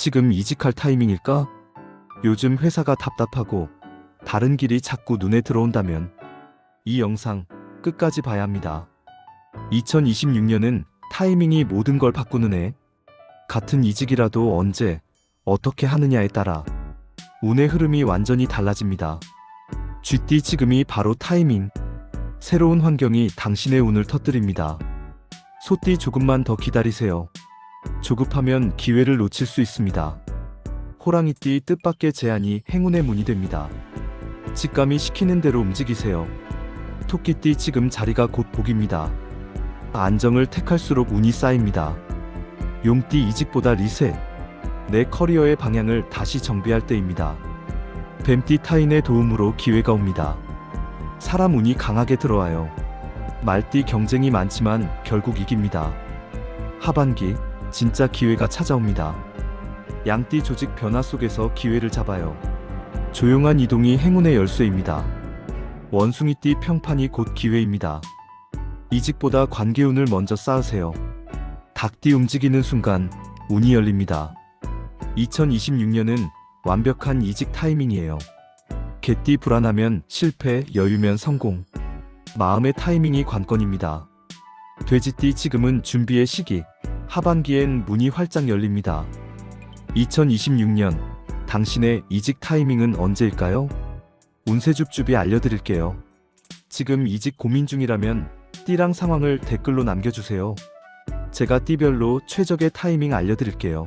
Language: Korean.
지금 이직할 타이밍일까? 요즘 회사가 답답하고 다른 길이 자꾸 눈에 들어온다면 이 영상 끝까지 봐야 합니다. 2026년은 타이밍이 모든 걸 바꾸는 해. 같은 이직이라도 언제, 어떻게 하느냐에 따라 운의 흐름이 완전히 달라집니다. 쥐띠 지금이 바로 타이밍. 새로운 환경이 당신의 운을 터뜨립니다. 소띠 조금만 더 기다리세요. 조급하면 기회를 놓칠 수 있습니다. 호랑이띠 뜻밖의 제안이 행운의 문이 됩니다. 직감이 시키는 대로 움직이세요. 토끼띠 지금 자리가 곧 복입니다. 안정을 택할수록 운이 쌓입니다. 용띠 이직보다 리셋. 내 커리어의 방향을 다시 정비할 때입니다. 뱀띠 타인의 도움으로 기회가 옵니다. 사람 운이 강하게 들어와요. 말띠 경쟁이 많지만 결국 이깁니다. 하반기 진짜 기회가 찾아옵니다. 양띠 조직 변화 속에서 기회를 잡아요. 조용한 이동이 행운의 열쇠입니다. 원숭이띠 평판이 곧 기회입니다. 이직보다 관계운을 먼저 쌓으세요. 닭띠 움직이는 순간 운이 열립니다. 2026년은 완벽한 이직 타이밍이에요. 개띠 불안하면 실패, 여유면 성공. 마음의 타이밍이 관건입니다. 돼지띠 지금은 준비의 시기. 하반기엔 문이 활짝 열립니다. 2026년 당신의 이직 타이밍은 언제일까요? 운세줍줍이 알려드릴게요. 지금 이직 고민 중이라면 띠랑 상황을 댓글로 남겨주세요. 제가 띠별로 최적의 타이밍 알려드릴게요.